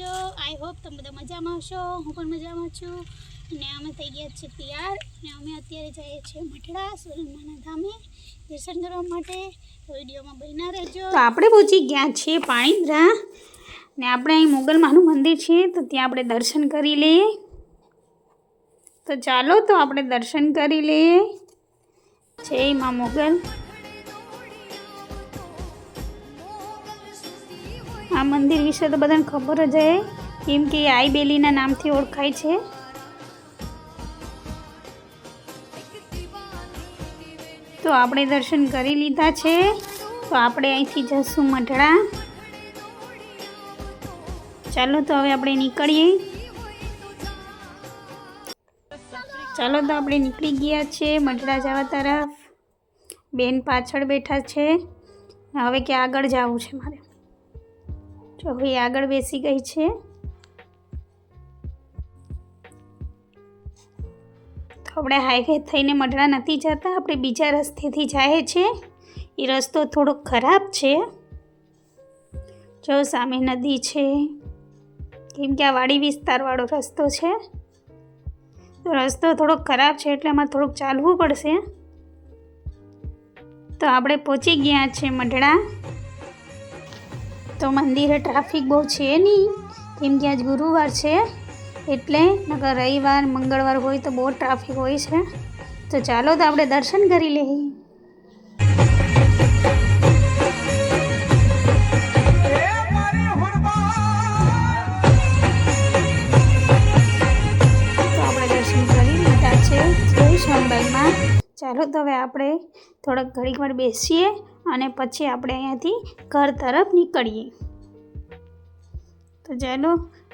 છો I hope તમે બધા મજામાં હશો. હું પણ મજામાં છું. અને અમે થઈ ગયા છીએ તૈયાર. અને અમે અત્યારે જઈએ છીએ મઠડા સુરનમાના ધામે દર્શન કરવા માટે. તો વિડીયોમાં બન્યા રહેજો. તો આપણે પહોંચી ગયા છીએ પાણીદ્રા. ને આપણે અહીં મોગલમાનું મંદિર છે, તો ત્યાં આપણે દર્શન કરી લઈએ તો ચાલો તો આપણે દર્શન કરી લઈએ જય મા મોગલ. આ મંદિર વિશે તો બધાને ખબર જ છે કેમ કે આઈ બેલીના નામથી ઓળખાય છે. તો આપણે દર્શન કરી લીધા છે. તો આપણે અહીંથી જશું મઢડા. ચાલો તો હવે આપણે નીકળીએ. ચાલો તો આપણે નીકળી ગયા છે મઢડા જવા તરફ. બેન પાછળ બેઠા છે. હવે કે આગળ જવું છે મારે. હવે આગળ બેસી ગઈ છે. તો આપણે હાઈવે થઈને મઢડા નથી જતા, આપણે બીજા રસ્તેથી જાય છે. એ રસ્તો થોડોક ખરાબ છે. જો સામે નદી છે, કેમ કે આ વાડી વિસ્તારવાળો રસ્તો છે. તો રસ્તો થોડોક ખરાબ છે, એટલે અમારે થોડુંક ચાલવું પડશે. તો આપણે પહોંચી ગયા છે મઢડા. તો મંદિરે ટ્રાફિક બહુ છે નહીં. કેમ કે આજ ગુરુવાર છે, એટલે નકર રવિવાર, મંગળવાર હોય તો બહુ ટ્રાફિક હોય છે. તો ચાલો તો આપણે દર્શન કરી લઈએ. છે જય સોનબાઈમાં ચાલો તો હવે આપણે થોડાક ઘડીક વાર બેસીએ. અને પછી આપણે અહીંયાથી ઘર તરફ નીકળીએ. તો ચાલો,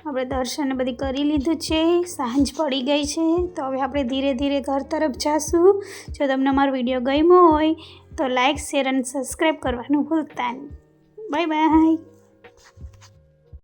આપણે દર્શન બધી કરી લીધું છે, સાંજ પડી ગઈ છે, તો હવે આપણે ધીરે ધીરે ઘર તરફ જઈશું જો તમને અમારો વીડિયો ગમ્યો હોય, તો લાઈક, શેર અને સબસ્ક્રાઈબ કરવાનું ભૂલતા નહીં. Bye bye